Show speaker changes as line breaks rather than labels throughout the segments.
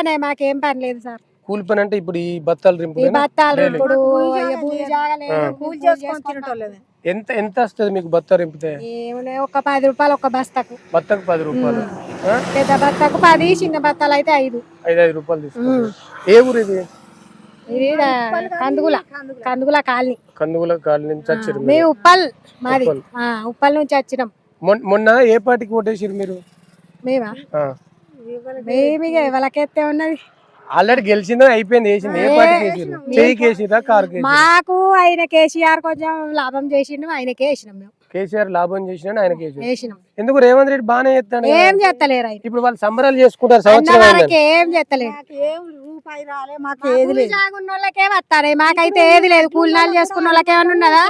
పనే మాకేం పని లేదు సార్.
కూలి పని అంటే ఇప్పుడు ఈ బత్తాలు
ఈ
రింపు
బత్తాలు ఇప్పుడు
చేసుకొని తినటోళ్ళమే
ఎంత ఎంత వస్తుంది మీకు బత్తా రింపితే?
ఏములే ఒక పది రూపాయలు ఒక బస్తకు
బత్తకు పది రూపాయలు. ఆ?
పెద్ద బత్తకు పది చిన్న బత్తాలు అయితే ఐదు.
ఐదు ఐదు రూపాయలు తీసుకుంటారు. ఏ ఊరు ఇది?
కందుగుల. కందుగుల కాలనీ.
కందుగుల కాలనీ నుంచి వచ్చారు
మేము ఉప్పల్ మాది.
ఉప్పల్.
ఆ, ఉప్పల్ నుంచి వచ్చినాం.
మొన్న- మొన్న ఏ పార్టీకి ఓటేసారు మీరు?
మేమా?
ఆ.
మేము ఇక ఎవరికెత్తే ఉన్నది.
ఆల్రెడీ గెలిచిందో అయిపోయింది వేసింది. ఏ పార్టీకి?
మాకు ఆయన కేసీఆర్ కొంచెం లాభం చేసిండు ఆయనకే వేసినాం మేము.
కేసీఆర్ లాభం వేసారు
వేసినాం
ఎందుకు రేవంత్ రెడ్డి బాగానే చేస్తాడు
ఏం చేస్తలేరు ఆయన.
ఇప్పుడు వాళ్ళు సంబరాలు చేసుకుంటారు సంవత్సరం.
ఏం చేస్తలేరు.
మాకు ఏం రూపాయి రాలే మాకు ఏది లేదు.
జాగున్న వాళ్ళకే వస్తారే మాకైతే ఏది లేదు. కూలినాలు చేసుకున్న వాళ్ళకి ఏమన్నా ఉన్నదా?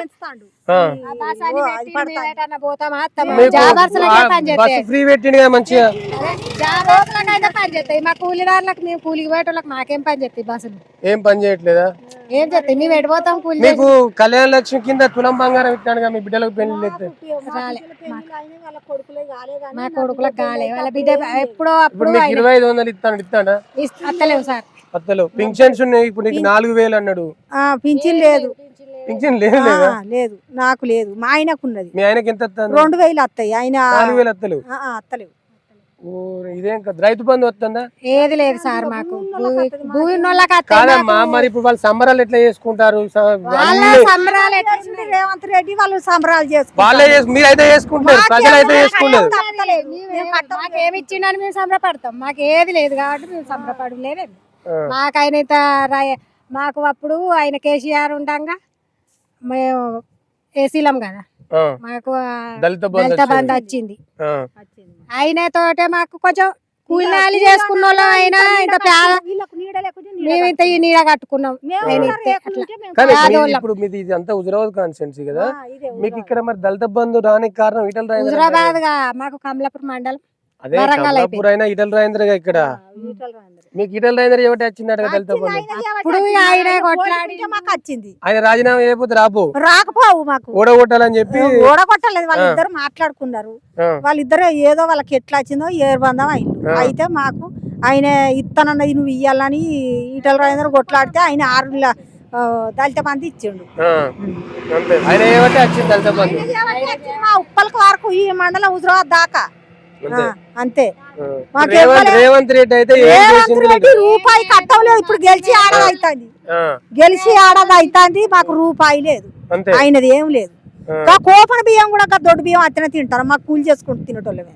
ఫ్రీ పెట్టిండు మంచిగా.
పని చేస్తాయి. మా కూలిదారులకు మేము కూలికి పోయేటోళ్ళకి మాకేం పని చేస్తాయి బస్సులు?
ఏం పని చేయట్లేదా?
ఏం చేస్తాయి మేము ఎడిపోతాం కూలి
మీకు కళ్యాణ లక్ష్మి కింద తులం బంగారం ఇస్తాను మీ బిడ్డలకు పెళ్ళి
మా
రాలే. కొడుకులకు కాలే. వాళ్ళ బిడ్డ ఎప్పుడో
ఇప్పుడు
అప్పుడు
మీకు ఇరవై ఐదు వందలు ఇస్తాను ఇస్తాడా
ఇస్త- అత్తలేవు సార్.
అత్తలు పింఛన్స్ ఉన్నాయి ఇప్పుడు నీకు నాలుగు వేలు అన్నాడు.
ఆ, పింఛన్ లేదు
పింఛన్ లేదు.
ఆ,
లేదా
లేదు? నాకు లేదు. మా ఆయనకు ఉన్నది
మీ ఆయనకి ఎంత
రెండు వేలు వస్తాయి ఆయన
నాలుగు వేలు అత్తలు
ఆ, ఆ, అత్తలేవు.
ఇదేం కదా రైతు బంధు వస్తుందా?
ఏది లేదు సార్ మాకు. భూమి.
కాదమ్మా మరి ఇప్పుడు వాళ్ళు సంబరాలు ఎట్లా చేసుకుంటారు?
సంబరాలు
రేవంత్ రెడ్డి వాళ్ళు సంబరాలు చేసుకుంటారు.
వాళ్ళే మీరైతే చేసుకుంటారు ప్రజలు అయితే చేసుకుంటారు
తప్పలేదు.
మాకు ఏమి ఇచ్చిండని మేము సంబరపడతాం. మాకు ఏది లేదు కాబట్టి మేము సంబరపడలేదు
ఆ.
మాకు అప్పుడు ఆయన కేసీఆర్ ఉండంగా మేము ఏసీలం కదా. మాకు
దళిత బంధు
దళిత
వచ్చింది.
బంధు వచ్చింది.
ఆ,
ఆయన తోటే మాకు కొంచెం కూలినాలి చేసుకున్న వాళ్ళం అయినా ఇంత ఈ నీడ కట్టుకున్నాం.
ఇప్పుడు మీది ఇది అంతా హుజరాబాద్ కాన్స్టెన్సీ కదా. మీకు ఇక్కడ మరి దళిత బంధు రానికి కారణం ఇటల
హుజరాబాద్గా మాకు కమలాపూర్ మండలం.
అదే కమలాపూర్ అయినా ఇటల రాజేంద్ర ఇక్కడ. మీకు ఇటల రాజేంద్ర ఎవటి వచ్చిందట
వచ్చింది,
బంధు
ఆయన
రాజీనామా చేయకపోతే రాబో
రాకపోవు మాకు.
ఓడగొట్టాలని చెప్పి
ఓడగొట్టలేదు. వాళ్ళిద్దరు మాట్లాడుకున్నారు. వాళ్ళిద్దరు ఏదో వాళ్ళకి ఎట్లా వచ్చిందో ఏర్బంధం అయింది.
ఆ.
అయితే మాకు ఆయన ఇత్తనన్నది నువ్వు ఇయ్యాలని ఈటల రాజేంద్ర కొట్లాడితే ఆయన ఆరు దళిత మంది ఇచ్చిండు.
బంధు?
మా ఉప్పలకి వరకు ఈ మండలం హుజరాబాద్ దాకా.
అంతే. రేవంత్ రెడ్డి అయితే
రేవంత్ రెడ్డి రూపాయి కట్టలేదు ఇప్పుడు గెలిచి ఆడది అవుతుంది గెలిచి ఆడది అవుతుంది మాకు రూపాయి లేదు.
అంతే.
ఆయనది ఏం లేదు. కోపన బియ్యం కూడా దొడ్డు బియ్యం అతనే తింటారు మాకు కూలి చేసుకుంటూ తినటోళ్ళమే.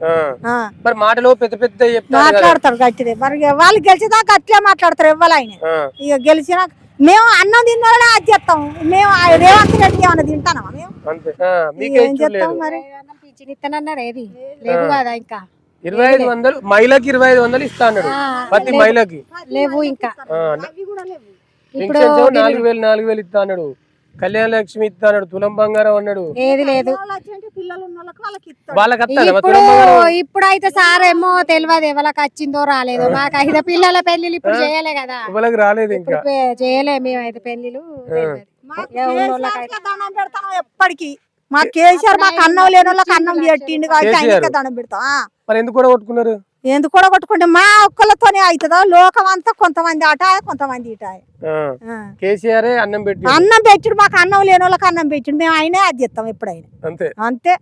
మరి మాటలో పెద్ద పెద్ద
మాట్లాడతారు గట్టిదే. మరి వాళ్ళు గెలిచేదాకా అట్లే మాట్లాడతారు ఇవ్వాలి ఆయన. ఇక గెలిచినాక మేము అన్నం తిన్నోళ్ళనే అది చేస్తాం మేము రేవంత్ రెడ్డి ఏమన్నా తింటానా మేము? ఏం చేస్తాం మరి?
పింఛన్ ఇస్తానన్నారు ఏది లేవు కదా ఇంకా.
ఇరవై ఐదు వందలు మహిళకి ఇరవై ఐదు వందలు ఇస్తా అన్నాడు. ప్రతి
లేవు.
మహిళకి.
లేవు ఇంకా. ఇప్పుడు
నాలుగు వేలు నాలుగు వేలు ఇస్తా అన్నాడు. కళ్యాణ లక్ష్మి ఇస్తా అన్నాడు తులం బంగారం అన్నాడు.
ఏది లేదు.
వాళ్ళకి
వస్తాను
ఇప్పుడు
తులం బంగారం?
ఇప్పుడు అయితే సార్ ఏమో తెలియదు ఎవరికి వచ్చిందో రాలేదో. మాకు అయితే పిల్లల పెళ్ళిళ్ళు ఇప్పుడు చేయలే కదా.
వాళ్ళకి రాలేదు ఇంకా.
చేయలే పెళ్ళిలు
కేసీఆర్కే దండం పెడతాం ఎప్పటికి. మా కేసీఆర్ మాకు అన్నం లేని వాళ్ళకి అన్నం పెట్టిండు కాబట్టి. ఆయనకే దండం పెడతాం. ఆ.
మరి ఎందుకు కూడా కొట్టుకున్నారు?
ఎందుకు కూడా కొట్టుకుంటే మా ఒక్కళ్ళతోనే అవుతుందో? లోకం అంతా కొంతమంది అట కొంతమంది ఇట.
ఆ,
ఆ.
కేసీఆర్ అన్నం పెట్టి
అన్నం పెట్టుడు మాకు అన్నం లేని వాళ్ళకి అన్నం పెట్టుడు. మేము ఆయనే అది చేస్తాం ఎప్పుడైనా.
అంతే.
అంతే.